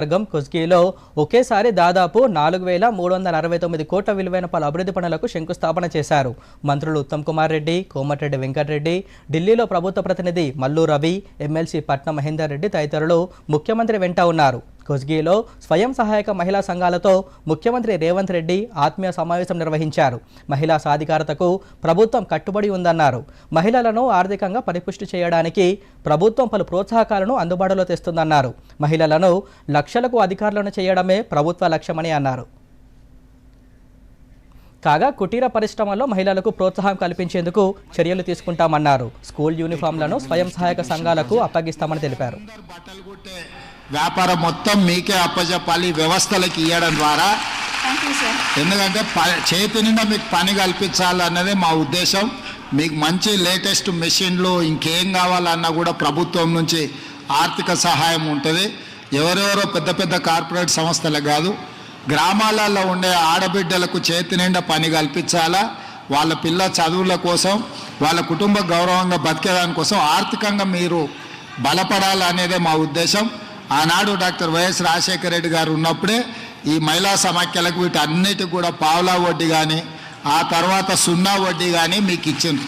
వర్గం కుస్కీలో ఒకేసారి దాదాపు నాలుగు వేల మూడు వందల అరవై తొమ్మిది కోట్ల విలువైన పలు అభివృద్ధి పనులకు శంకుస్థాపన చేశారు. మంత్రులు ఉత్తమ్ కుమార్ రెడ్డి కోమటిరెడ్డి వెంకటరెడ్డి ఢిల్లీలో ప్రభుత్వ ప్రతినిధి మల్లు రవి ఎమ్మెల్సీ పట్నం మహేందర్ రెడ్డి తదితరులు ముఖ్యమంత్రి వెంట ఉన్నారు. కొస్గిలో స్వయం సహాయక మహిళా సంఘాలతో ముఖ్యమంత్రి రేవంత్ రెడ్డి ఆత్మీయ సమావేశం నిర్వహించారు. మహిళా సాధికారతకు ప్రభుత్వం కట్టుబడి ఉందన్నారు. మహిళలను ఆర్థికంగా పరిపుష్టి చేయడానికి ప్రభుత్వం పలు ప్రోత్సాహకాలను అందుబాటులో తెస్తుందన్నారు. మహిళలను లక్షలకు అధికారులను చేయడమే ప్రభుత్వ లక్ష్యమని అన్నారు. కాగా కుటీర పరిశ్రమల్లో మహిళలకు ప్రోత్సాహం కల్పించేందుకు చర్యలు తీసుకుంటామన్నారు. స్కూల్ యూనిఫామ్లను స్వయం సహాయక సంఘాలకు అప్పగిస్తామని తెలిపారు. వ్యాపారం మొత్తం మీకే అప్పచెప్పాలి వ్యవస్థలకు ఇవ్వడం ద్వారా. ఎందుకంటే ప- చేతి నిండా మీకు పని కల్పించాలన్నదే మా ఉద్దేశం. మీకు మంచి లేటెస్ట్ మెషిన్లు ఇంకేం కావాలన్నా కూడా ప్రభుత్వం నుంచి ఆర్థిక సహాయం ఉంటుంది. ఎవరెవరో పెద్ద పెద్ద కార్పొరేట్ సంస్థలకు కాదు గ్రామాలలో ఉండే ఆడబిడ్డలకు చేతి నిండా పని కల్పించాలా? వాళ్ళ పిల్ల చదువుల కోసం వాళ్ళ కుటుంబ గౌరవంగా బతికేదాని కోసం ఆర్థికంగా మీరు బలపడాలనేదే మా ఉద్దేశం. ఆనాడు డాక్టర్ వైఎస్ రాజశేఖర రెడ్డి గారు ఉన్నప్పుడే ఈ మహిళా సమాఖ్యలకు వీటన్నిటికి కూడా పావులా వడ్డీ కానీ ఆ తర్వాత సున్నా వడ్డీ కానీ మీకు ఇచ్చింది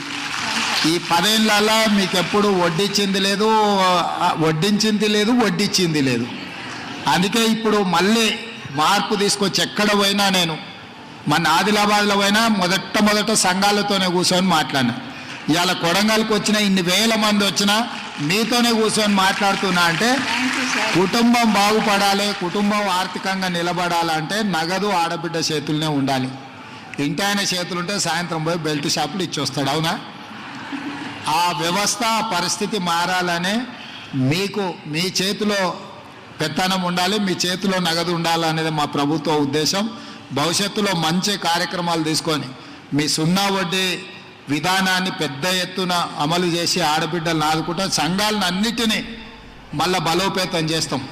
ఈ పదేళ్ళలో మీకు ఎప్పుడు వడ్డిచ్చింది లేదు వడ్డించింది లేదు వడ్డిచ్చింది లేదు. అందుకే ఇప్పుడు మళ్ళీ మార్పు తీసుకొచ్చి ఎక్కడ పోయినా నేను మన ఆదిలాబాద్లో పోయినా మొదట మొదట సంఘాలతోనే కూర్చొని మాట్లాడినా. ఇవాళ కొడంగల్కి వచ్చిన ఇన్ని వేల మంది వచ్చినా మీతోనే కూర్చొని మాట్లాడుతున్నా అంటే కుటుంబం బాగుపడాలి కుటుంబం ఆర్థికంగా నిలబడాలంటే నగదు ఆడబిడ్డ చేతుల్నే ఉండాలి. ఇంటి ఆయన చేతులుంటే సాయంత్రం పోయి బెల్ట్ షాపులు ఇచ్చొస్తాడు అవునా? ఆ వ్యవస్థ పరిస్థితి మారాలనే మీకు మీ చేతిలో పెత్తనం ఉండాలి మీ చేతిలో నగదు ఉండాలనేది మా ప్రభుత్వ ఉద్దేశం. భవిష్యత్తులో మంచి కార్యక్రమాలు తీసుకొని మీ సున్నా వడ్డీ విధానాన్ని పెద్ద ఎత్తున అమలు చేసి ఆడబిడ్డలను ఆదుకుంటాం సంఘాలను అన్నిటినీ మళ్ళా బలోపేతం చేస్తాం.